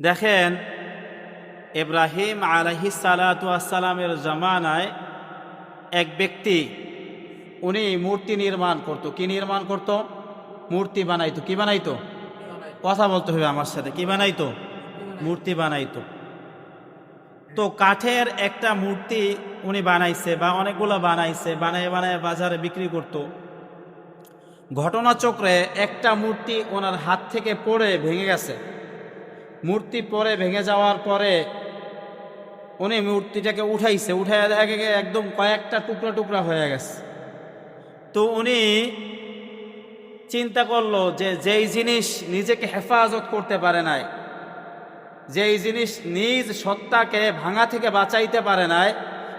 দেখেন, ইব্রাহিম আলহি সালাতামের জামানায় এক ব্যক্তি, উনি মূর্তি নির্মাণ করত। কি নির্মাণ করত? মূর্তি বানাইতো। কি বানাইতো? কথা বলতে হবে আমার সাথে। কি বানাইতো? মূর্তি বানাইতো। তো কাঠের একটা মূর্তি উনি বানাইছে বা অনেকগুলো বানাইছে, বানায় বানায় বাজারে বিক্রি করত। ঘটনাচক্রে একটা মূর্তি ওনার হাত থেকে পড়ে ভেঙে গেছে। মূর্তি পরে ভেঙে যাওয়ার পরে উনি মূর্তিটাকে উঠাইছে উঠাই দেখে একদম কয়েকটা টুকরা টুকরা হয়ে গেছে। তো উনি চিন্তা করল যে যেই জিনিস নিজেকে হেফাজত করতে পারে নাই, যেই জিনিস নিজ সত্তাকে ভাঙা থেকে বাঁচাইতে পারে নাই,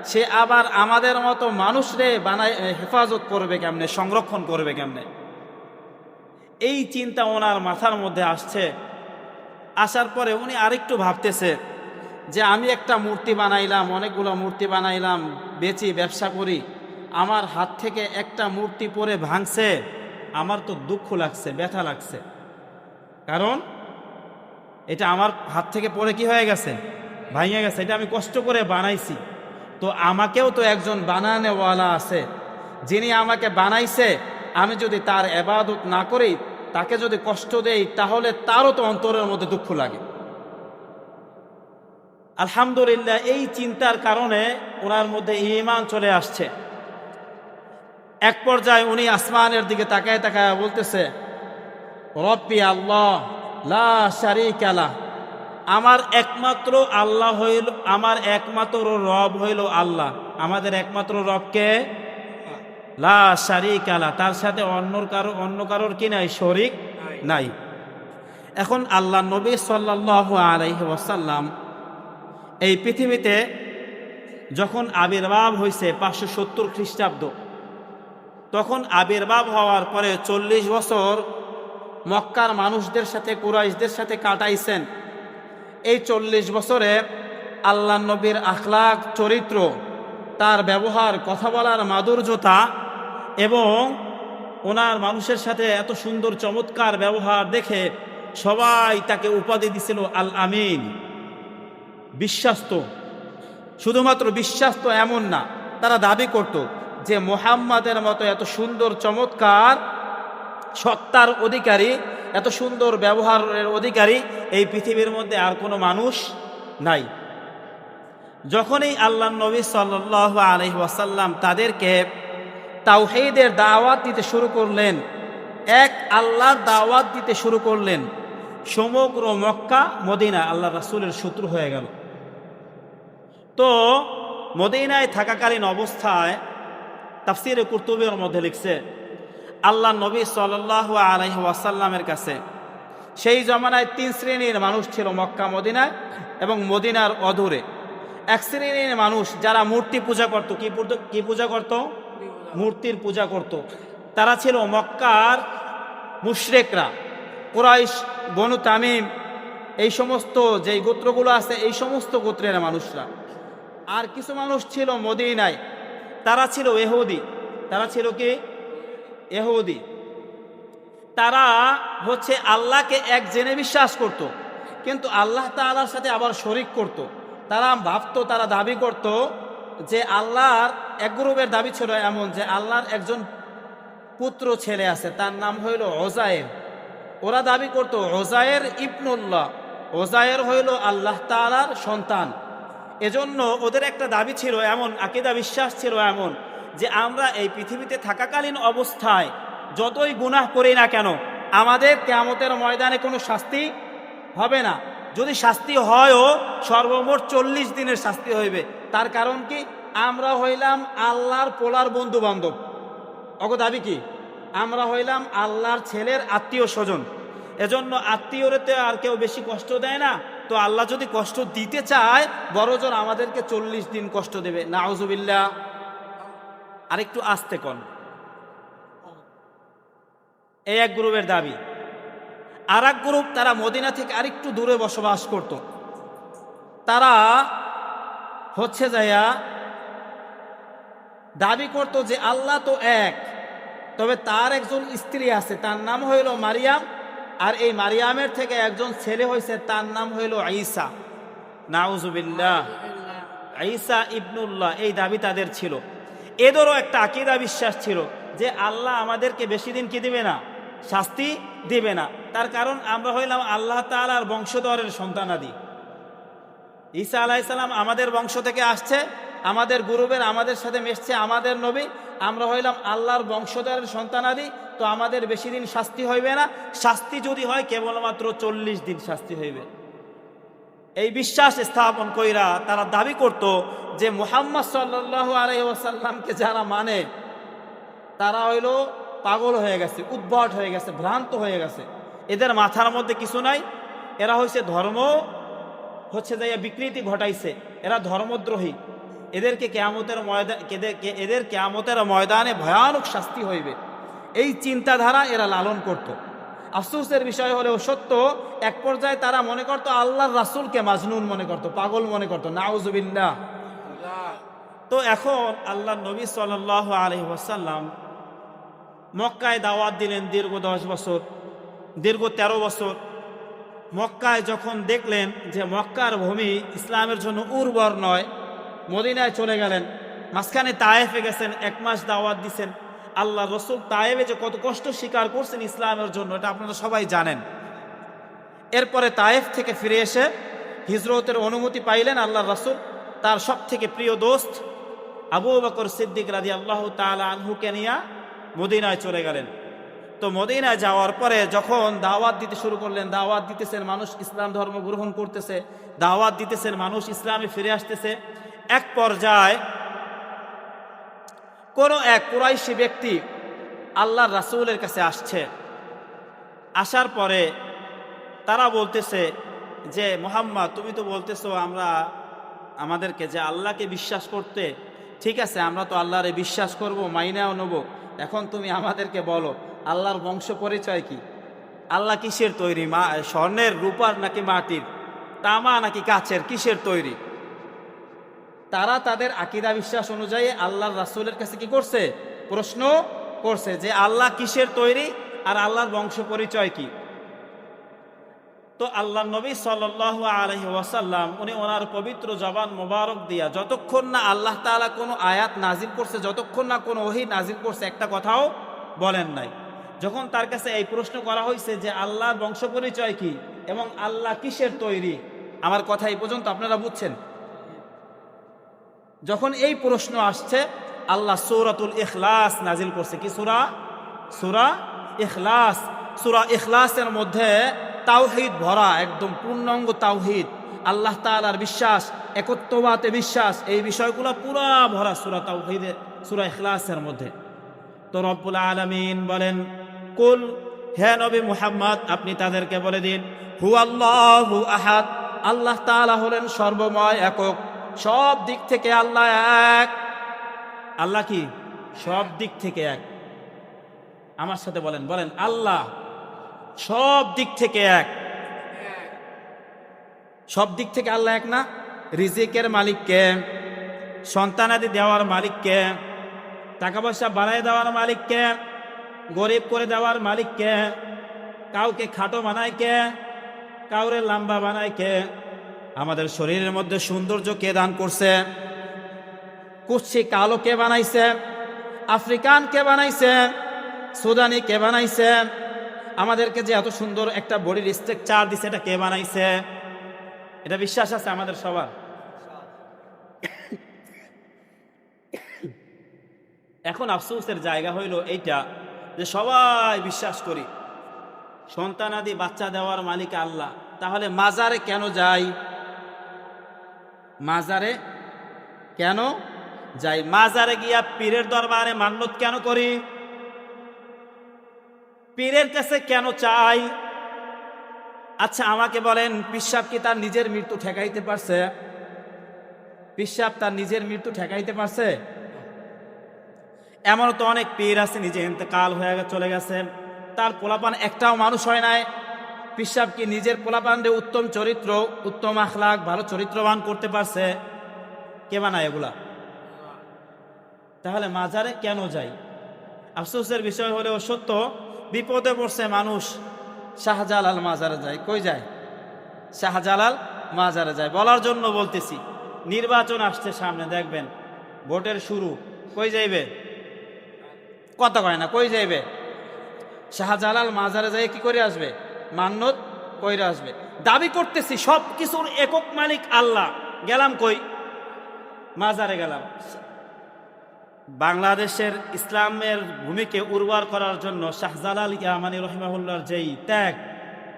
সে আবার আমাদের মতো মানুষরে বানাই হেফাজত করবে কেমনে, সংরক্ষণ করবে কেমনে? এই চিন্তা ওনার মাথার মধ্যে আসছে। আসার পরে উনি আরেকটু ভাবতেছে যে আমি একটা মূর্তি বানাইলাম, অনেকগুলো মূর্তি বানাইলাম, বেচি, ব্যবসা করি। আমার হাত থেকে একটা মূর্তি পরে ভাঙছে, আমার তো দুঃখ লাগছে, ব্যথা লাগছে। কারণ এটা আমার হাত থেকে পরে কি হয়ে গেছে? ভাঙে গেছে। এটা আমি কষ্ট করে বানাইছি। তো আমাকেও তো একজন বানানেওয়ালা আছে। যিনি আমাকে বানাইছে, আমি যদি তার এবাদত না করি তাকে যদি কষ্ট দেই, তাহলে তারও তো অন্তরের মধ্যে দুঃখ লাগে। আলহামদুলিল্লাহ, এই চিন্তার কারণে ওনার মধ্যে ইমান চলে আসছে। এক পর্যায়ে উনি আসমানের দিকে তাকায় তাকায় বলতেছে, রব্বি আল্লাহ, লা আমার একমাত্র আল্লাহ হইল, আমার একমাত্র রব হইল আল্লাহ। আমাদের একমাত্র রবকে লা শারিক আলা তার সাথে অন্য কারও অন্য কারোর কি নাই? শরিক নাই। এখন আল্লাহ নবী সাল্লাহ আলাইহি ওয়াসাল্লাম এই পৃথিবীতে যখন আবির্ভাব হয়েছে পাঁচশো সত্তর খ্রিস্টাব্দ তখন আবির্ভাব হওয়ার পরে চল্লিশ বছর মক্কার মানুষদের সাথে কুরাইশদের সাথে কাটাইছেন। এই চল্লিশ বছরে আল্লাহ নবীর আখলাক চরিত্র তার ব্যবহার কথা বলার মাধুর্যতা এবং ওনার মানুষের সাথে এত সুন্দর চমৎকার ব্যবহার দেখে সবাই তাকে উপাধি দিছিল আল আমিন বিশ্বাস্ত। শুধুমাত্র বিশ্বাস্ত এমন না, তারা দাবি করত যে মোহাম্মদের মতো এত সুন্দর, চমৎকার সত্তার অধিকারী, এত সুন্দর ব্যবহারের অধিকারী এই পৃথিবীর মধ্যে আর কোনো মানুষ নাই। যখনই আল্লাহ নবী সাল্লাহ আলহি ওয়াসাল্লাম তাদেরকে তাওহেদের দাওয়াত দিতে শুরু করলেন। এক, আল্লাহর দাওয়াত দিতে শুরু করলেন। সমগ্র মক্কা মদিনা আল্লাহ রাসুলের শত্রু হয়ে গেল। তো, মদিনায় থাকাকালীন অবস্থায় তাফসিরে কুর্তুবের মধ্যে লিখছে আল্লাহ নবী সাল্লাহ ওয়াসাল্লামের কাছে সেই জমানায় তিন শ্রেণির মানুষ ছিল মক্কা, মদিনায় এবং মদিনার অধুরে এক শ্রেণির মানুষ যারা মূর্তি পূজা করত কি পূজা করত? মূর্তির পূজা করত। তারা ছিল মক্কার মুশরেকরা। কোরাইশ, বনু তামিম, এই সমস্ত যেই গোত্রগুলো আছে, এই সমস্ত গোত্রের মানুষরা। আর কিছু মানুষ ছিল মদিনায়। তারা ছিল এহুদি। তারা ছিল কি? এহুদি। তারা হচ্ছে আল্লাহকে এক জেনে বিশ্বাস করত। কিন্তু আল্লাহ তালার সাথে আবার শরিক করত। তারা ভাবত, তারা দাবি করত যে আল্লাহর এক গ্রুপের দাবি ছিল এমন যে আল্লাহর একজন পুত্র ছেলে আছে, তার নাম হইল ওজায়ের। ওরা দাবি করত, ওজায়ের ইবনুল্লাহ, ওজায়ের হইল আল্লাহ তালার সন্তান। এজন্য ওদের একটা দাবি ছিল এমন, আকিদা বিশ্বাস ছিল এমন যে আমরা এই পৃথিবীতে থাকাকালীন অবস্থায় যতই গুনাহ করি না কেন, আমাদের কেয়ামতের ময়দানে কোনো শাস্তি হবে না। যদি শাস্তি হয়ও, সর্বমোট চল্লিশ দিনের শাস্তি হইবে। তার কারণ কি? আমরা হইলাম আল্লাহর পোলার বন্ধু বান্ধব অগ দাবি কি? আমরা হইলাম আল্লাহর ছেলের আত্মীয় স্বজন। এজন্য আত্মীয়রেতে আর কেউ বেশি কষ্ট দেয় না। তো আল্লাহ যদি কষ্ট দিতে চায়, বড়জন আমাদেরকে চল্লিশ দিন কষ্ট দেবে। নাউজুবিল্লা আরেকটু আসতে কন। এই এক গ্রুপের দাবি। আর এক গ্রুপ তারা মদিনা থেকে আরেকটু দূরে বসবাস করত। তারা হচ্ছে যাইয়া দাবি করত যে আল্লাহ তো এক, তবে তার একজন স্ত্রী আছে, তার নাম হইল মারিয়াম, আর এই মারিয়ামের থেকে একজন ছেলে হয়েছে তার নাম হইল ঈসা। নাউজুবিল্লাহ। ঈসা ইবনুল্লাহ, এই দাবি তাদের ছিল। এদেরও একটা আকিদা বিশ্বাস ছিল যে আল্লাহ আমাদেরকে বেশি দিন কি দিবে না? শাস্তি দিবে না। তার কারণ আমরা হইলাম আল্লাহ তাআলার বংশধরের সন্তানাদি। ঈসা আলাইসাল্লাম আমাদের বংশ থেকে আসছে আমাদের গুরুবের আমাদের সাথে মেশছে আমাদের নবী, আমরা হইলাম আল্লাহর বংশধরের সন্তানাদি তো আমাদের বেশি দিন শাস্তি হইবে না। শাস্তি যদি হয়, কেবলমাত্র চল্লিশ দিন শাস্তি হইবে। এই বিশ্বাস স্থাপন কইরা তারা দাবি করত যে মুহাম্মদ সাল্লাহ আলাইসাল্লামকে যারা মানে তারা হইল পাগল হয়ে গেছে, উদ্ভট হয়ে গেছে, ভ্রান্ত হয়ে গেছে। এদের মাথার মধ্যে কিছু নাই। এরা হয়েছে ধর্ম, হচ্ছে যে বিকৃতি ঘটাইছে। এরা ধর্মদ্রোহী। এদেরকে কেয়ামতের ময়দান এদের কেয়ামতের ময়দানে ভয়ানক শাস্তি হইবে। এই চিন্তাধারা এরা লালন করত। আফসোসের বিষয় হলেও সত্য, এক পর্যায়ে তারা মনে করত আল্লাহর রাসুলকে মাজনুন মনে করত, পাগল মনে করত, নাউজুবিল্লাহ। তো এখন আল্লাহ নবী সাল আলহি ওয়াসাল্লাম মক্কায় দাওয়াত দিলেন দীর্ঘ দশ বছর, দীর্ঘ ১৩ বছর। মক্কায় যখন দেখলেন যে মক্কার ভূমি ইসলামের জন্য উর্বর নয় মদিনায় চলে গেলেন। মাঝখানে তায়েফে গেছেন, এক মাস দাওয়াত দিছেন। আল্লাহ রসুল তায়েবে যে কত কষ্ট স্বীকার করছেন ইসলামের জন্য, এটা আপনারা সবাই জানেন। এরপরে তায়েফ থেকে ফিরে এসে হিজরতের অনুমতি পাইলেন আল্লাহ রসুল, তার সব থেকে প্রিয় দোস্ত আবু বকর সিদ্দিক রাজি আল্লাহ তালা আনহুকে নিয়ে মদিনায় চলে গেলেন। তো মদিনায় যাওয়ার পরে যখন দাওয়াত দিতে শুরু করলেন, দাওয়াত দিতেছেন মানুষ ইসলাম ধর্ম গ্রহণ করতেছে, দাওয়াত দিতেছেন মানুষ ইসলামে ফিরে আসতেছে এক পর্যায়ে কোনো এক কুরাইশি ব্যক্তি আল্লাহর রাসুলের কাছে আসছে। আসার পরে তারা বলতেছে যে, মোহাম্মদ, তুমি তো বলতেছো আমরা আমাদেরকে যে আল্লাহকে বিশ্বাস করতে, ঠিক আছে, আমরা তো আল্লাহরে বিশ্বাস করব, মাইনাও নেব। এখন তুমি আমাদেরকে বলো, আল্লাহর বংশ পরিচয় কি? আল্লাহ কিসের তৈরি? মা, স্বর্ণের, রূপার নাকি মাটির? তামা নাকি কাছের কিসের তৈরি? তারা তাদের আকিদা বিশ্বাস অনুযায়ী আল্লাহর রাসুলের কাছে কি করছে? প্রশ্ন করছে যে আল্লাহ কিসের তৈরি আর আল্লাহর বংশ পরিচয় কি? তো আল্লাহ নবী সাল আলহি ওয়াসাল্লাম, উনি ওনার পবিত্র জবান মোবারক দিয়া যতক্ষণ না আল্লাহ তালা কোনো আয়াত নাজিল করছে, যতক্ষণ না কোনো ওহি নাজিল করছে, একটা কথাও বলেন নাই। যখন তার কাছে এই প্রশ্ন করা হয়েছে যে আল্লাহর বংশ পরিচয় কি এবং আল্লাহ কিসের তৈরি, আমার কথা এই পর্যন্ত আপনারা বুঝছেন? যখন এই প্রশ্ন আসছে, আল্লাহ সৌরাতুল ইখলাস নাজিল করছে। কি সুরা? সুরা ইখলাস। সুরা ইখলাসের মধ্যে তাওহিদ ভরা, একদম পূর্ণাঙ্গ তাওহিদ। আল্লাহ তালার বিশ্বাস একত্ববাতে বিশ্বাস, এই বিষয়গুলো পুরা ভরা সুরা তাওহিদের সুরা ইখলাসের মধ্যে। তো রব্বুল আলমিন বলেন, কুল, হে নবী মুহাম্মদ, আপনি তাদেরকে বলে দিন হু আল্লাহু আহাদ, আল্লাহ তাআলা হলেন সর্বময় একক। সব দিক থেকে আল্লাহ এক। আল্লাহ কি? সব দিক থেকে এক। আমার সাথে বলেন বলেন, আল্লাহ সব দিক থেকে এক। সব দিক থেকে আল্লাহ এক না? রিজিকের মালিককে সন্তানাদি দেওয়ার মালিককে টাকা পয়সা বাড়ায় দেওয়ার মালিককে, গরিব করে দেওয়ার মালিককে, কাউকে খাটো বানায় কে, কাউরে লাম্বা বানায় কে আমাদের শরীরের মধ্যে সৌন্দর্য কে দান করছে? কুচ্ছি কালো কে বানাইছে? আফ্রিকান কে বানাইছে? সুদানি কে বানাইছে? আমাদেরকে যে এত সুন্দর একটা বডির স্ট্রাকচার দিছে, এটা কে বানাইছে? এটা বিশ্বাস আছে আমাদের সবার? এখন আফসোসের জায়গা হইল এইটা, যে সবাই বিশ্বাস করি সন্তানাদি বাচ্চা দেওয়ার মালিক আল্লাহ, তাহলে মাজারে কেন যাই? মাজারে? কেন? যাই মাজারে গিয়া পীরের দরবারে মান্যত কেন করি? পীরের কাছে কেন চাই? আচ্ছা আমাকে বলেন পিসাব কি তার নিজের মৃত্যু ঠেকাইতে পারছে? পিসাব তার নিজের মৃত্যু ঠেকাইতে পারছে? এমন তো অনেক পীর আছে নিজে ইন্তেকাল হয়ে চলে গেছে। তার পোলাপান একটাও মানুষ হয় নাই। পিসাব কি নিজের পোলাপানরে উত্তম চরিত্র, উত্তম আখলাখ, ভালো চরিত্রবান করতে পারছে? কে বানায় এগুলা? তাহলে মাজারে কেন যাই? আফসোসের বিষয় হলেও সত্য, বিপদে পড়ছে মানুষ, শাহজালাল মাজারে যায়। কই যায়? শাহজালাল মাজারে যায়। বলার জন্য বলতেছি, নির্বাচন আসছে সামনে, দেখবেন। ভোটের শুরু। কই যাইবে? কথা কয় না, কই যাইবে? শাহজালাল মাজারে যায় কি করে আসবে? মান্নত কইরা আসবে। দাবি করতেছি, সব কিছুর একক মালিক আল্লাহ। গেলাম কই? মাজারে গেলাম। বাংলাদেশের ইসলামের ভূমিকে উর্বর করার জন্য শাহজালাল ইয়ামানি রহিমাহুল্লার যেই ত্যাগ,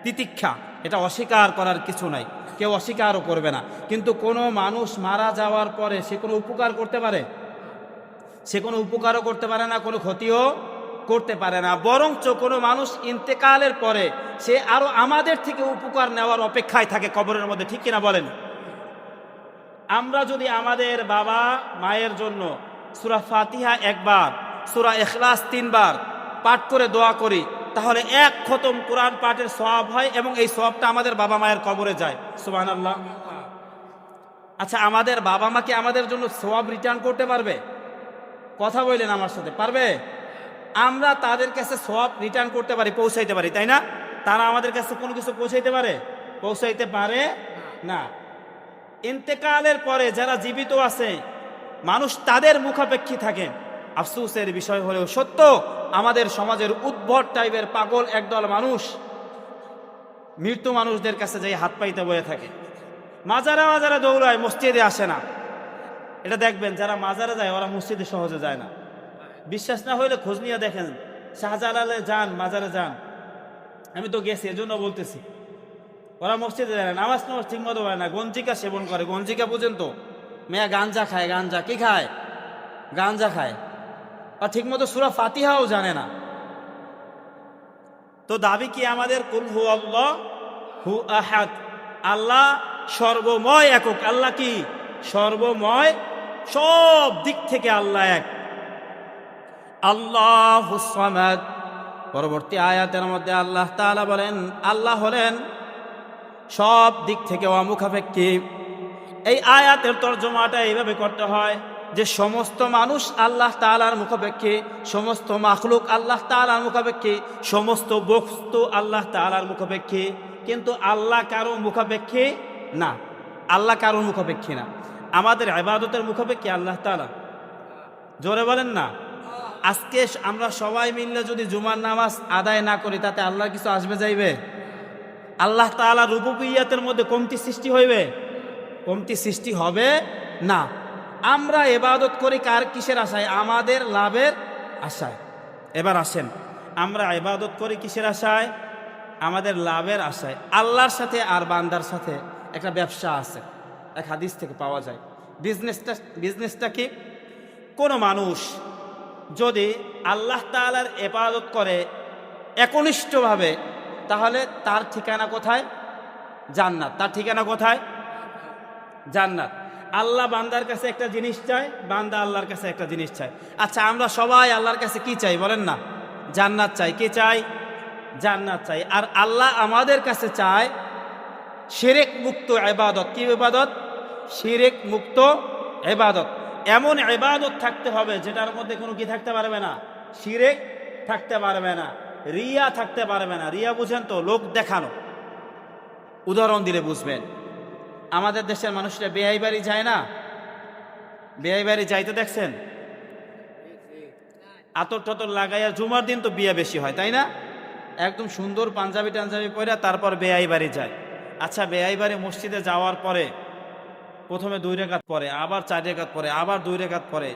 তিতিক্ষা, এটা অস্বীকার করার কিছু নাই। কেউ অস্বীকারও করবে না। কিন্তু কোনো মানুষ মারা যাওয়ার পরে সে কোনো উপকার করতে পারে? সে কোনো উপকারও করতে পারে না, কোনো ক্ষতিও করতে পারে না, বরঞ্চ কোনো মানুষ ইন্তেকালের পরে সে আরও আমাদের থেকে উপকার নেওয়ার অপেক্ষায় থাকে কবরের মধ্যে, ঠিক কিনা বলেন? আমরা যদি আমাদের বাবা মায়ের জন্য সুরা ফাতিহা একবার, সুরা এখলাস তিনবার পাঠ করে দোয়া করি, তাহলে এক খতম কোরআন পাঠের সব হয় এবং এই সবটা আমাদের বাবা মায়ের কবরে যায়। সুবাহ আল্লাহ আচ্ছা আমাদের বাবা মা কি আমাদের জন্য সব রিটার্ন করতে পারবে? কথা বললেন আমার সাথে, পারবে? আমরা তাদের কাছে সব রিটার্ন করতে পারি, পৌঁছাইতে পারি, তাই না? তারা আমাদের কাছে কোনো কিছু পৌঁছাইতে পারে? পৌঁছাইতে পারে না। ইন্তেকালের পরে যারা জীবিত আছে, মানুষ তাদের মুখাপেক্ষী থাকে। আফসুসের বিষয় হলেও সত্য, আমাদের সমাজের উদ্ভট টাইপের পাগল একদল মানুষ মৃত্যু মানুষদের কাছে যাই হাত পাইতে বয়ে থাকে। মাজারা মাজারা দৌড়ায়, মসজিদে আসে না। এটা দেখবেন, যারা মাজারে যায়, ওরা মসজিদে সহজে যায় না। বিশ্বাস না হইলে খোঁজ নিয়ে দেখেন শাহজালালে যান মাজারে যান। আমি তো গেছি, এজন্য বলতেছি। ওরা মসজিদে যায় না, নামাজ নামাজ ঠিক মতো হয় না, গঞ্জিকা সেবন করে। গঞ্জিকা বুঝেন তো, মেয়া গাঞ্জা খায়, গাঞ্জা। কি খায়? গাঞ্জা খায়। আর ঠিক মতো সুরা ফাতিহাও জানে না। তো দাবি কি আমাদের? কুল হু হু আহাদ। আল্লাহ সর্বময় একক। আল্লাহ কি? সর্বময়, সব দিক থেকে আল্লাহ এক। আল্লাহ হুসামাদ পরবর্তী আয়াতের মধ্যে আল্লাহ তাআলা বলেন, আল্লাহ হলেন সব দিক থেকে অমুখাপেক্ষী। এই আয়াতের তর্জমাটা এইভাবে করতে হয় যে সমস্ত মানুষ আল্লাহ তালার মুখাপেক্ষী, সমস্ত মাখলুক আল্লাহ তালার মুখাপেক্ষী, সমস্ত বস্তু আল্লাহ তালার মুখাপেক্ষী। কিন্তু আল্লাহ কারও মুখাপেক্ষী না। আল্লাহ কারও মুখাপেক্ষী না। আমাদের আবাদতের মুখাপেক্ষী আল্লাহ তালা জোরে বলেন না। আজকে আমরা সবাই মিললে যদি জুমার নামাজ আদায় না করি, তাতে আল্লাহর কিছু আসবে যাইবে? আল্লাহ তালা রূপবিয়াতের মধ্যে কমতি সৃষ্টি হইবে? কমতি সৃষ্টি হবে না। আমরা এবাদত করি কার কিসের আশায়? আমাদের লাভের আশায়। এবার আসেন, আমরা এবাদত করি কিসের আশায়? আমাদের লাভের আশায়। আল্লাহর সাথে আর বান্দার সাথে একটা ব্যবসা আছে, এক হাদিস থেকে পাওয়া যায়। বিজনেসটা বিজনেসটা কি? কোনো মানুষ যদি আল্লাহ তালার এবাদত করে একনিষ্ঠভাবে, তাহলে তার ঠিকানা কোথায়? জান্নাত। তার ঠিকানা কোথায়? জান্নাত। আল্লাহ বান্দার কাছে একটা জিনিস চায়, বান্দা আল্লাহর কাছে একটা জিনিস চায়। আচ্ছা আমরা সবাই আল্লাহর কাছে কি চাই বলেন না? জান্নাত চাই। কে চাই? জান্নাত চাই। আর আল্লাহ আমাদের কাছে চায় শিরেক মুক্ত এবাদত কি এবাদত শিরেক মুক্ত এবাদত এমন এবাদত থাকতে হবে, যেটার মধ্যে কোনো কি থাকতে পারবে না? শিরেক থাকতে পারবে না, রিয়া থাকতে পারবে না। রিয়া বুঝেন তো, লোক দেখানো। উদাহরণ দিলে বুঝবেন। আমাদের দেশের মানুষরা বেহাই বাড়ি যায় না? বেহাই বাড়ি যাইতে দেখছেন? আতর টতর লাগাইয়া জুমার দিন তো বিয়ে বেশি হয়, তাই না? একদম সুন্দর পাঞ্জাবি টাঞ্জাবি পরে তারপর বেআই বাড়ি যায়। আচ্ছা বেআই বাড়ি মসজিদে যাওয়ার পরে প্রথমে দুই রেখাত পরে আবার চার রেখাত পরে আবার দুই রেখাত পরে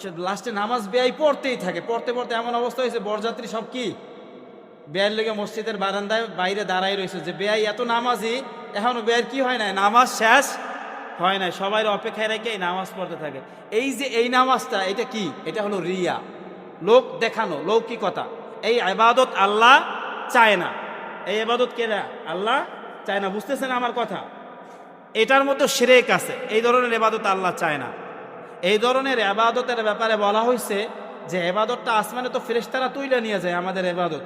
সে লাস্টে নামাজ বেয়াই পড়তেই থাকে। পড়তে পড়তে এমন অবস্থা হয়েছে, বরযাত্রী সব কি? বেয়ার লেগে মসজিদের বারান্দায় বাইরে দাঁড়াই রয়েছে। যে বেয়াই এত নামাজি, এখনও বেয়ার কি হয় না নামাজ শেষ হয় না সবাই অপেক্ষায় রেখে এই নামাজ পড়তে থাকে। এই যে এই নামাজটা, এটা কি? এটা হলো রিয়া। লোক দেখানো, লৌকিকতা। এই আবাদত আল্লাহ চায় না। এই আবাদত কেনা আল্লাহ চায় না। বুঝতেছেন আমার কথা? এটার মধ্যে শিরেক আছে। এই ধরনের এবাদত আল্লাহ চায় না। এই ধরনের এবাদতের ব্যাপারে বলা হয়েছে যে এবাদতটা আসমানে তো ফেরেশতারা তুইলে নিয়ে যায় আমাদের এবাদত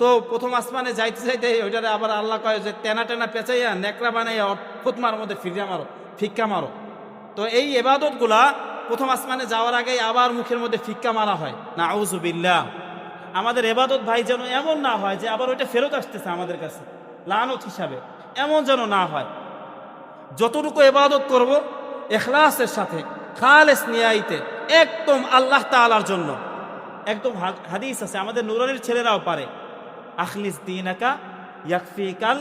তো প্রথম আসমানে যাইতে যাইতে ওইটারে আবার আল্লাহ কয় যে টেনা টেনা পেঁচাইয়া, নেকড়া বানাইয়া ফুতমার মধ্যে ফিরিয়া মারো, ফিক্কা মারো। তো এই এবাদতগুলা প্রথম আসমানে যাওয়ার আগেই আবার মুখের মধ্যে ফিক্কা মারা হয়। না আউজুবিল্লাহ আমাদের এবাদত ভাই যেন এমন না হয় যে আবার ওইটা ফেরত আসতেছে আমাদের কাছে, লানত হিসাবে। এমন যেন না হয়। যতটুকু এবাদত করব, এখলাসের সাথে, খালেস নিয়াইতে, একদম আল্লাহ তালার জন্য। একদম হাদিস আছে, আমাদের নুরানির ছেলেরাও পারে। আখলিস দিন একা ইয়াকফিকাল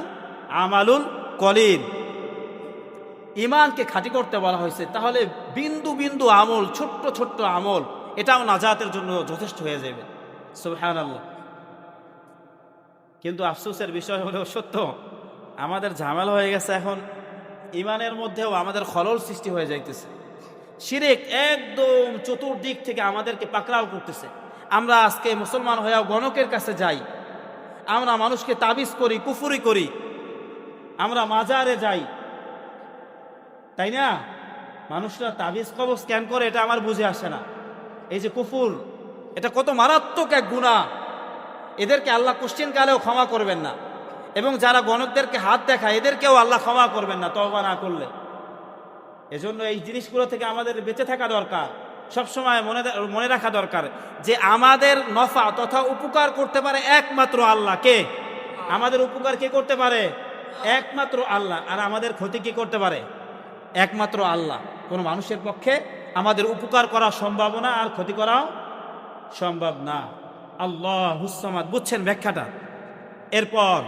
আমালুল কলিন ইমানকে খাঁটি করতে বলা হয়েছে, তাহলে বিন্দু বিন্দু আমল, ছোট্ট ছোট্ট আমল, এটাও নাজাতের জন্য যথেষ্ট হয়ে যাবে। সুবহান আল্লাহ কিন্তু আফসোসের বিষয় হলো সত্য, আমাদের ঝামেলা হয়ে গেছে এখন। ইমানের মধ্যেও আমাদের খলল সৃষ্টি হয়ে যাইতেছে। শিরেক একদম চতুর্দিক থেকে আমাদেরকে পাকড়াও করতেছে। আমরা আজকে মুসলমান হয়েও গণকের কাছে যাই। আমরা মানুষকে তাবিজ করি, কুফুরি করি। আমরা মাজারে যাই। তাই না? মানুষরা তাবিজ কবজ স্ক্যান করে এটা আমার বুঝে আসে না। এই যে কুফুর, এটা কত মারাত্মক এক গুণা এদেরকে আল্লাহ কোশ্চিন কালেও ক্ষমা করবেন না। এবং যারা গণকদেরকে হাত দেখায়, এদেরকেও আল্লাহ ক্ষমা করবেন না তবা না করলে। এজন্য এই জিনিসগুলো থেকে আমাদের বেঁচে থাকা দরকার, সবসময় মনে মনে রাখা দরকার যে আমাদের নফা তথা উপকার করতে পারে একমাত্র আল্লাহ। কে? আমাদের উপকার কে করতে পারে? একমাত্র আল্লাহ। আর আমাদের ক্ষতি কে করতে পারে? একমাত্র আল্লাহ। কোনো মানুষের পক্ষে আমাদের উপকার করা সম্ভব না, আর ক্ষতি করাও সম্ভব না। আল্লাহ হুসমাদ বুঝছেন ব্যাখ্যাটা? এরপর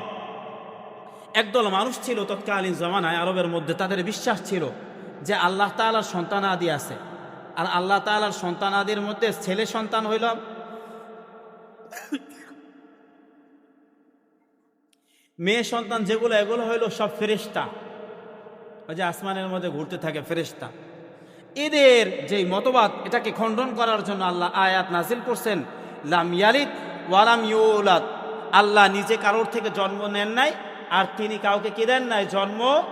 একদল মানুষ ছিল তৎকালীন জমানায় আরবের মধ্যে, তাদের বিশ্বাস ছিল যে আল্লাহ তালার সন্তান আদি আছে। আর আল্লাহ তালার সন্তান আদির মধ্যে ছেলে সন্তান হইল মেয়ে সন্তান যেগুলো, এগুলো হইল সব ফেরেস্তা ওই যে আসমানের মধ্যে ঘুরতে থাকে ফেরেস্তা এদের যে মতবাদ, এটাকে খণ্ডন করার জন্য আল্লাহ আয়াত নাজিল করছেন, লাম ইয়ালিদ ওয়ালাম ইউলাদ। আল্লাহ নিজে কারোর থেকে জন্ম নেন নাই আর তিনি কাউকে কি দেন নাই? জন্ম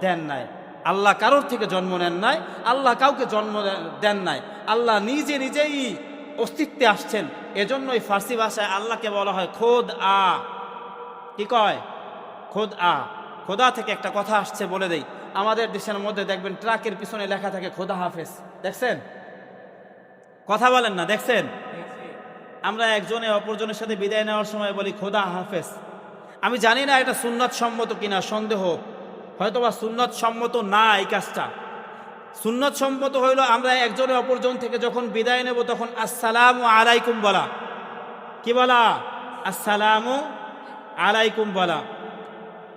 দেন নাই। আল্লাহ কারোর থেকে জন্ম নেন নাই, আল্লাহ কাউকে জন্ম দেন নাই। আল্লাহ নিজে নিজেই অস্তিত্বে আসছেন। এজন্যই ফার্সি ভাষায় আল্লাহকে বলা হয় খোদ আ। কি কয়? খোদ আ। খোদা থেকে একটা কথা আসছে বলে দেই। আমাদের দেশের মধ্যে দেখবেন ট্রাকের পিছনে লেখা থাকে খোদা হাফেজ। দেখছেন? কথা বলেন না, দেখছেন? আমরা একজনে অপরজনের সাথে বিদায় নেওয়ার সময় বলি খোদা হাফেজ। আমি জানি না এটা সুন্নত সম্মত কিনা, সন্দেহ। হয়তোবা সুন্নত সম্মত না এই কাজটা। সুন্নত সম্মত হইল আমরা একজনে অপরজন থেকে যখন বিদায় নেব তখন আসসালামু আলাইকুম বলা। কি বলা? আসসালামু আলাইকুম বলা।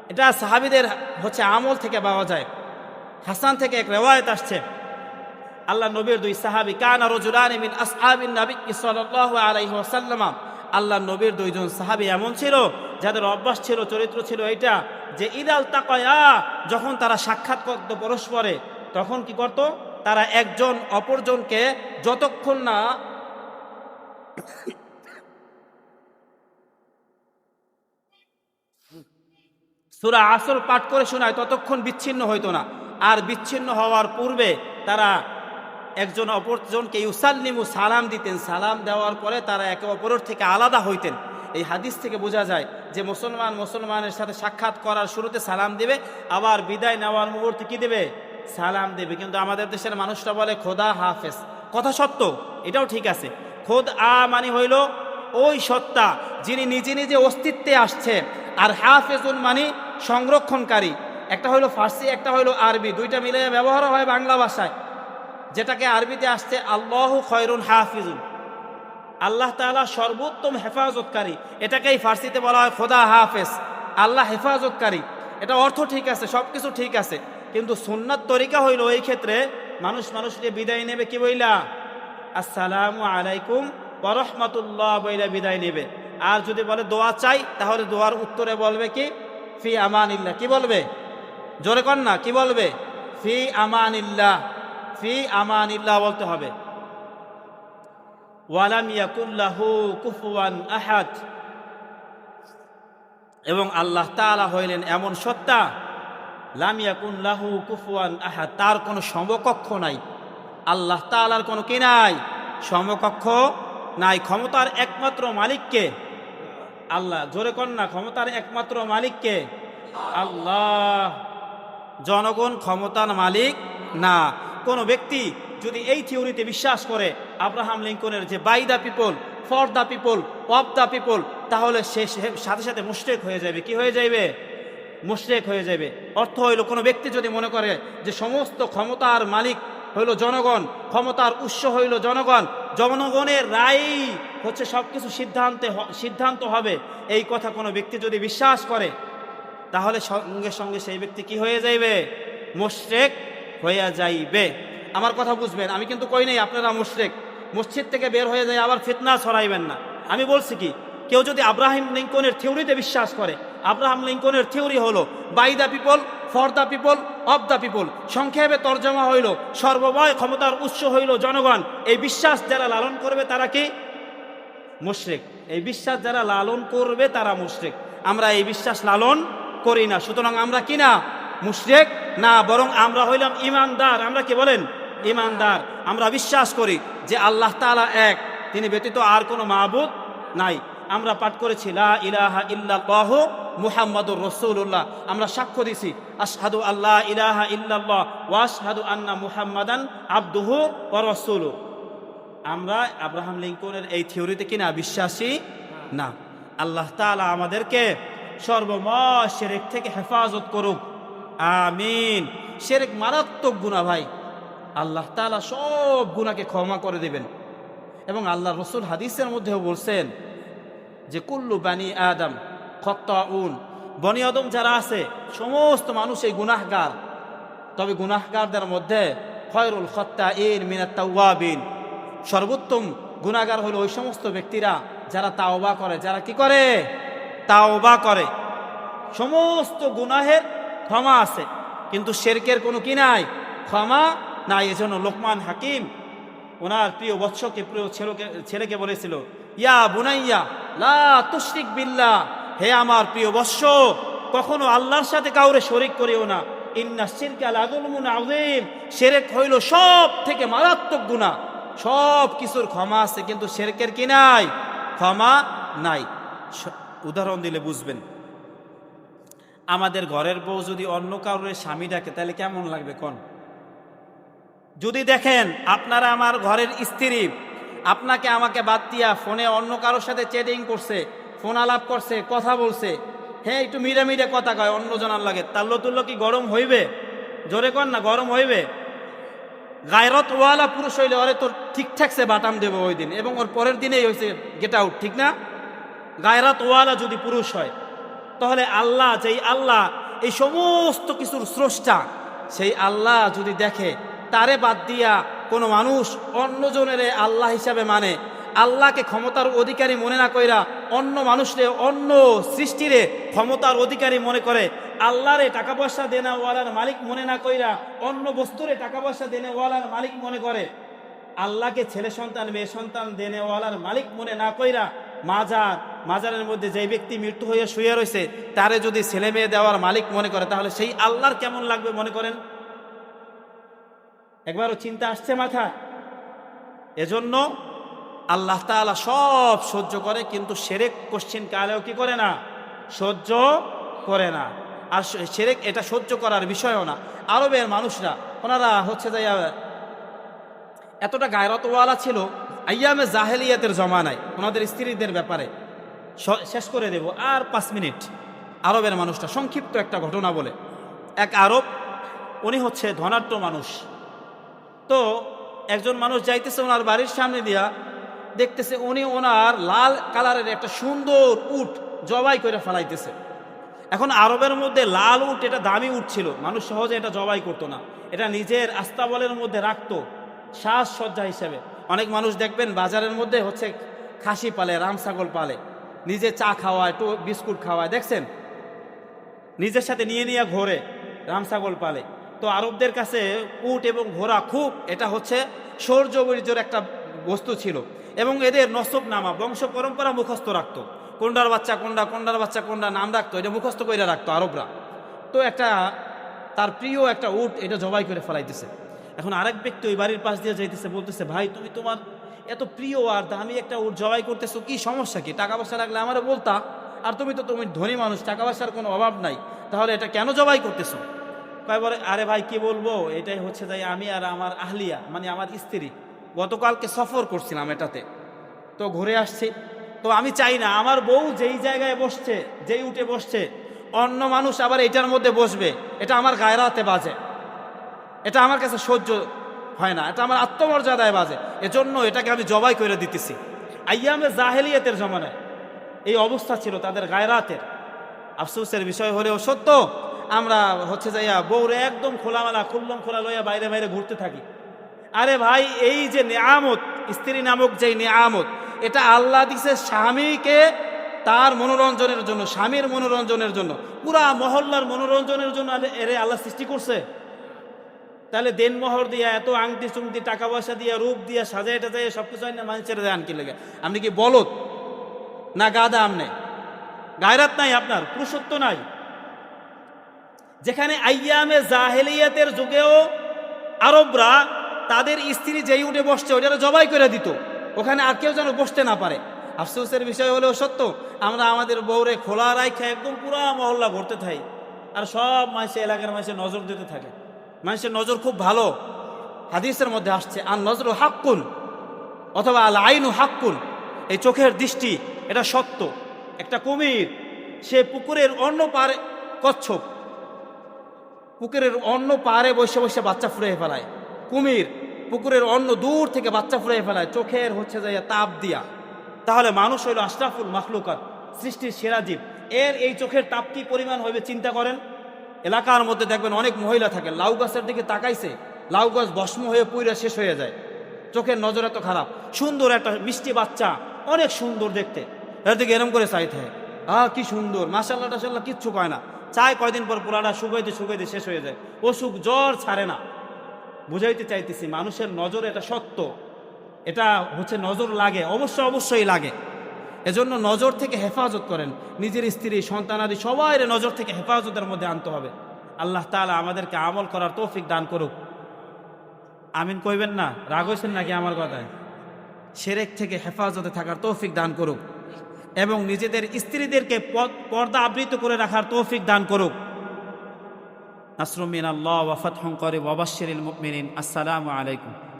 এটা সাহাবিদের হচ্ছে আমল থেকে পাওয়া যায়। হাসান থেকে এক রেওয়ায়ত আসছে। আল্লাহ নবীর দুই সাহাবি, কানা রজুলানি মিন আসহাবিন নবী সাল্লাল্লাহু আলাইহি আল্লাহ নবীর দুইজন সাহাবি এমন ছিল যাদের অভ্যাস ছিল, চরিত্র ছিল এটা যে ইদাল তাকয়া, যখন তারা সাক্ষাৎ করত পরস্পরে, তখন কি করত? তারা একজন অপরজনকে যতক্ষণ না সুরা আসর পাঠ করে শোনায়, ততক্ষণ বিচ্ছিন্ন হইতো না। আর বিচ্ছিন্ন হওয়ার পূর্বে তারা একজন অপরজনকে ইউসাল্লিমু সালাম দিতেন। সালাম দেওয়ার পরে তারা একে অপরের থেকে আলাদা হইতেন। এই হাদিস থেকে বোঝা যায় যে মুসলমান মুসলমানের সাথে সাক্ষাৎ করার শুরুতে সালাম দেবে, আবার বিদায় নেওয়ার মুহূর্তে কি দেবে? সালাম দেবে। কিন্তু আমাদের দেশের মানুষরা বলে, খোদা হাফেজ। কথা সত্য, এটাও ঠিক আছে। খোদ আ মানে হইল ওই সত্তা যিনি নিজে নিজে অস্তিত্বে আসছে, আর হাফেজুন মানে সংরক্ষণকারী। একটা হইল ফার্সি, একটা হইল আরবি। দুইটা মিলে ব্যবহার হয় বাংলা ভাষায়। যেটাকে আরবিতে আসছে, আল্লাহ খয়রুন হাফিজুন। আল্লাহ তাআলা সর্বোত্তম হেফাজতকারী। এটাকেই ফার্সিতে বলা হয় খোদা হাফেজ। আল্লাহ হেফাজতকারী। এটা অর্থ ঠিক আছে সব কিছু ঠিক আছে। কিন্তু সুন্নাত তরিকা হইল এই ক্ষেত্রে মানুষ মানুষকে বিদায় নেবে কি বইলা? আসসালামু আলাইকুম ওরহমতুল্লাহ বইলা বিদায় নেবে। আর যদি বলে দোয়া চাই, তাহলে দোয়ার উত্তরে বলবে কি? ফি আমানিল্লাহ। কি বলবে? জোরে কর না, কি বলবে? ফি আমানিল্লাহ। ফি আমানিল্লাহ বলতে হবে। ওয়ালাম ইয়াকুল্লাহু কুফুয়ান আহাদ। এবং আল্লাহ তাআলা হইলেন এমন সত্তা, লাম ইয়াকুন লাহু কুফুয়ান আহাদ। তার কোনো সমকক্ষ নাই। আল্লাহ তাআলার কোনো কি নাই? সমকক্ষ নাই। ক্ষমতার একমাত্র মালিককে আল্লাহ। জোরে না, ক্ষমতার একমাত্র মালিককে আল্লাহ। জনগণ ক্ষমতার মালিক না। কোনো ব্যক্তি যদি এই থিওরিতে বিশ্বাস করে আব্রাহাম লিঙ্কনের যে by the people for the people of the people তাহলে সে সাথে সাথে মুশরেক হয়ে যাবে। কি হয়ে যাবে মুশরেক হয়ে যাবে অর্থ হইল কোনো ব্যক্তি যদি মনে করে যে সমস্ত ক্ষমতার মালিক হইল জনগণ, ক্ষমতার উৎস হইল জনগণ, জনগণের রায় হচ্ছে সব কিছু সিদ্ধান্তে সিদ্ধান্ত হবে। এই কথা কোনো ব্যক্তি যদি বিশ্বাস করে, তাহলে সঙ্গে সঙ্গে সেই ব্যক্তি কি হয়ে যাইবে? মুশরেক হয়ে যাইবে। আমার কথা বুঝবেন। আমি কিন্তু কই নাই, আপনারা মুশরেক। মসজিদ থেকে বের হয়ে যায়, আবার ফিতনা ছড়াইবেন না। আমি বলছি কি, কেউ যদি আব্রাহিম লিঙ্কনের থিওরিতে বিশ্বাস করে, আব্রাহাম লিঙ্কনের থিওরি হলো by the people for the people of the people সংক্ষেপে তর্জমা হইল সর্বময় ক্ষমতার উৎস হইল জনগণ। এই বিশ্বাস যারা লালন করবে তারা কি? মুশরিক। এই বিশ্বাস যারা লালন করবে তারা মুশরিক। আমরা এই বিশ্বাস লালন করি না। সুতরাং আমরা কি না? মুশরিক না, বরং আমরা হইলাম ইমানদার। আমরা কি বলেন? ইমানদার। আমরা বিশ্বাস করি যে আল্লাহ তাআলা এক, তিনি ব্যতীত আর কোনো মাহবুদ নাই। আমরা পাঠ করেছি, লা ইলাহা ইল্লাল্লাহ মুহাম্মাদুর রসুল্লাহ আমরা সাক্ষ্য দিছি, আশহাদু আল্লাহ ইলাহা ইল্লাল্লাহ ওয়া আন্না মুহাম্মাদান আবদুহু ওয়া রাসূলুহু। আমরা আব্রাহাম লিঙ্কনের এই থিওরিতে কিনা বিশ্বাসী? না। আল্লাহ তাআলা আমাদেরকে সর্বময় শেরেক থেকে হেফাজত করুক। আমিন। শেরেক মারাত্মক গুণা ভাই। আল্লাহ তাআলা সব গুণাকে ক্ষমা করে দেবেন। এবং আল্লাহ রসুল হাদিসের মধ্যেও বলছেন যে, কুল্লু বানি আদম খত্তাউন। বনি আদম যারা আছে, সমস্ত মানুষ এই গুনাহগার। তবে গুনাহগারদের মধ্যে খয়রুল খত্তা ইন মিনাত তাওয়াবিন। সর্বোত্তম গুনাহগার হলো ওই সমস্ত ব্যক্তিরা যারা তাওবা করে। যারা কি করে? তাওবা করে। সমস্ত গুনাহের ক্ষমা আছে। কিন্তু শেরকের কোনো কি নাই? ক্ষমা নাই এজন্য লোকমান হাকিম ওনার প্রিয় বৎসকে, প্রিয় ছেলেকে ছেলেকে বলেছিল, ইয়া বুনাইয়া, লা তুশরিক বিল্লা হে আমার প্রিয় বৎস, কখনো আল্লাহর সাথে কাউরে শরিক করিও না। ইন্না শিরকা লাযুলমুন আযীম শিরক হইল সব থেকে মারাত্মক গুনাহ। সব কিছুর ক্ষমা আছে, কিন্তু শিরকের কি নাই? ক্ষমা নাই। উদাহরণ দিলে বুঝবেন। আমাদের ঘরের বউ যদি অন্য কারোর স্বামী ডাকে, তাহলে কেমন লাগবে কোন? যদি দেখেন আপনারা আমার ঘরের স্ত্রী, আপনাকে আমাকে বাদ দিয়া ফোনে অন্য কারোর সাথে চ্যাটিং করছে ফোন আলাপ করছে, কথা বলছে হ্যাঁ একটু মিরে মিরে কথা কয় অন্য জনার লাগে তাল্লো তুল্লো কি গরম হইবে? জোরে কর না, গরম হইবে? গায়রত ওয়ালা পুরুষ হইলে ওরে তোর ঠিক ঠাকসে বাটাম দেবো ওই দিন, এবং ওর পরের দিনেই হয়েছে গেট আউট ঠিক না? গায়রাত ওয়ালা যদি পুরুষ হয়, তাহলে আল্লাহ, যেই আল্লাহ, এই সমস্ত কিছুর স্রষ্টা, সেই আল্লাহ যদি দেখে তারে বাদ দিয়া কোনো মানুষ অন্যজনের আল্লাহ হিসাবে মানে। আল্লাহকে ক্ষমতার অধিকারী মনে না কইরা অন্য মানুষরে, অন্য সৃষ্টিরে ক্ষমতার অধিকারী মনে করে। আল্লাহরে টাকা পয়সা দেনাওয়ালার মালিক মনে না কইরা অন্য বস্তুরে টাকা পয়সা দেনেওয়ালার মালিক মনে করে। আল্লাহকে ছেলে সন্তান, মেয়ে সন্তান দেনেওয়ালার মালিক মনে না কইরা মাজার, মাজারের মধ্যে যে ব্যক্তি মৃত্যু হয়ে শুয়ে রয়েছে তারে যদি ছেলে মেয়ে দেওয়ার মালিক মনে করে, তাহলে সেই আল্লাহর কেমন লাগবে মনে করেন? একবারও চিন্তা আসছে মাথা এজন্য আল্লাহ তাআলা সব সহ্য করে, কিন্তু সেরেক কোশ্চিন কালেও কি করে না? সহ্য করে না। আর সেরেক এটা সহ্য করার বিষয়ও না। আরবের মানুষরা, ওনারা হচ্ছে যে এতটা গায়রতওয়ালা ছিল আইয়ামে জাহেলিয়াতের জমানায়, ওনাদের স্ত্রীদের ব্যাপারে। শেষ করে দেব, আর পাঁচ মিনিট। আরবের মানুষটা সংক্ষিপ্ত একটা ঘটনা বলে। এক আরব, উনি হচ্ছে ধনাঢ্য মানুষ। তো একজন মানুষ যাইতেছে ওনার বাড়ির সামনে দিয়া, দেখতেছে উনি ওনার লাল কালারের একটা সুন্দর উট জবাই করে ফেলাইতেছে। এখন আরবের মধ্যে লাল উট এটা দামি উট ছিল, মানুষ সহজে এটা জবাই করতো না। এটা নিজের আস্তাবলের মধ্যে রাখতো, সাজসজ্জা হিসেবে। অনেক মানুষ দেখবেন বাজারের মধ্যে হচ্ছে খাসি পালে, রাম ছাগল পালে, নিজে চা খাওয়ায় তো বিস্কুট খাওয়ায়, দেখছেন? নিজের সাথে নিয়ে নিয়ে ঘোরে, রাম ছাগল পালে। তো আরবদের কাছে উট এবং ঘোড়া খুব, এটা হচ্ছে সৌর্য বীর্যর একটা বস্তু ছিল। এবং এদের নসব নামা বংশ পরম্পরা মুখস্থ রাখতো। কোন্ডার বাচ্চা, কোন্ডা, কোন্ডার বাচ্চা, কোন্ডা নাম রাখতো, এটা মুখস্থ করে রাখতো আরবরা। তো একটা, তার প্রিয় একটা উট এটা জবাই করে ফেলাইতেছে। এখন আরেক ব্যক্তি ওই বাড়ির পাশ দিয়ে যাইতেছে, বলতেছে, ভাই, তুমি তোমার এত প্রিয় আর দামি একটা উট জবাই করতেছো, কি সমস্যা কি? টাকা পয়সা লাগলে আমারও বলতা? আর তুমি তো তুমি ধনী মানুষ, টাকা পয়সার কোনো অভাব নাই। তাহলে এটা কেন জবাই করতেছো? কয় বলে আরে ভাই, কি বলব? এটাই হচ্ছে যাই আমি আর আমার আহলিয়া মানে আমার স্ত্রী, গতকালকে সফর করছিলাম এটাতে। তো তো ঘুরে আসছি। তো আমি চাই না, আমার বউ যেই জায়গায় বসছে, যেই উঠে বসছে, অন্য মানুষ আবার এটার মধ্যে বসবে। এটা আমার গায়রাতে বাজে। এটা আমার কাছে সহ্য হয় না। এটা আমার আত্মমর্যাদায় বাজে। এজন্য এটাকে আমি জবাই করে দিতেছি। আইয়ামে জাহেলিয়াতের জমানায় এই অবস্থা ছিল তাদের গায়রাতের। আফসোসের বিষয় হলেও সত্য। আমরা হচ্ছে যাইয়া বউরে একদম খোলামেলা, খুল্লম খোলা লইয়া বাইরে বাইরে ঘুরতে থাকি। আরে ভাই, এই যে নেয়ামত, স্ত্রী নামক যে নেয়ামত, এটা আল্লাহ দিছে স্বামীকে তার মনোরঞ্জনের জন্য, স্বামীর মনোরঞ্জনের জন্য। পুরা মহল্লার মনোরঞ্জনের জন্য এরে আল্লাহ সৃষ্টি করছে। তাহলে দেনমোহর দিয়া, এত আংটি চুংটি, টাকা পয়সা দিয়া, রূপ দিয়া সাজাই টাজাই সব কিছু আইনা মানুষের দেয় আনকি লেগে। আপনি কি বলত না গাদা আমনে? গায়রাত নাই আপনার? পুরুষত্ব নাই? যেখানে আইয়ামে জাহেলিয়াতের যুগেও আরবরা তাদের স্ত্রী যেই উঠে বসছে ওটা জবাই করে দিত। ওখানে আর কেউ যেন বসতে না পারে। আফসোসের বিষয় হলেও সত্য, আমরা আমাদের বউরে খোলা রাইখা একদম পুরা মহল্লা ঘুরতে থাকি আর সব মানুষে, এলাকার মানুষের নজর দিতে থাকে। মানুষের নজর খুব ভালো। হাদিসের মধ্যে আসছে আর নজর হাক্কুন অথবা আল আইনু হাক্কুন। এই চোখের দৃষ্টি, এটা সত্য। একটা কুমির, সে পুকুরের অন্য পারে কচ্ছপ। পুকুরের অন্য পারে বসে বসে বাচ্চা ফুরিয়ে ফেলায়। কুমির পুকুরের অন্য দূর থেকে বাচ্চা ফুরিয়ে ফেলায়, চোখের হচ্ছে যাইয়া তাপ দিয়া। তাহলে মানুষ হইল আশরাফুল মাখলুকাত, সৃষ্টির সেরা জীব। এর এই চোখের তাপ কি পরিমাণ হইবে চিন্তা করেন? এলাকার মধ্যে দেখবেন অনেক মহিলা থাকে লাউ গাছের দিকে তাকাইছে, লাউ গাছ ভস্ম হয়ে পুইরা শেষ হয়ে যায়। চোখের নজর এত খারাপ, সুন্দর একটা মিষ্টি বাচ্চা, অনেক সুন্দর দেখতে। এর দিকে এরম করে চাইতে হয়, আহ, কি সুন্দর মাসাল্লাহ টাসাল্লাহ কিচ্ছু পায় না। চায় কয়দিন পর পোলাটা শুকাইতে শুকাইতে শেষ হয়ে যায়। অসুখ জ্বর ছাড়ে না। বুঝাইতে চাইতেছি, মানুষের নজর এটা সত্য। এটা হচ্ছে নজর লাগে, অবশ্য অবশ্যই লাগে। এজন্য নজর থেকে হেফাজত করেন। নিজের স্ত্রী সন্তানাদি সবাই নজর থেকে হেফাজতের মধ্যে আনতে হবে। আল্লাহ তাআলা আমাদেরকে আমল করার তৌফিক দান করুক। আমিন কইবেন না? রাগ হয়েছেন নাকি আমার কথায়? সেরেক থেকে হেফাজতে থাকার তৌফিক দান করুক। এবং নিজেদের স্ত্রীদেরকে পর্দা আবৃত করে রাখার তৌফিক দান করুক। নাসরুমিন আল্লাহ ওয়াফাত হং করে ওয়াবাশিরিল মুমিনিন। আসসালামু আলাইকুম।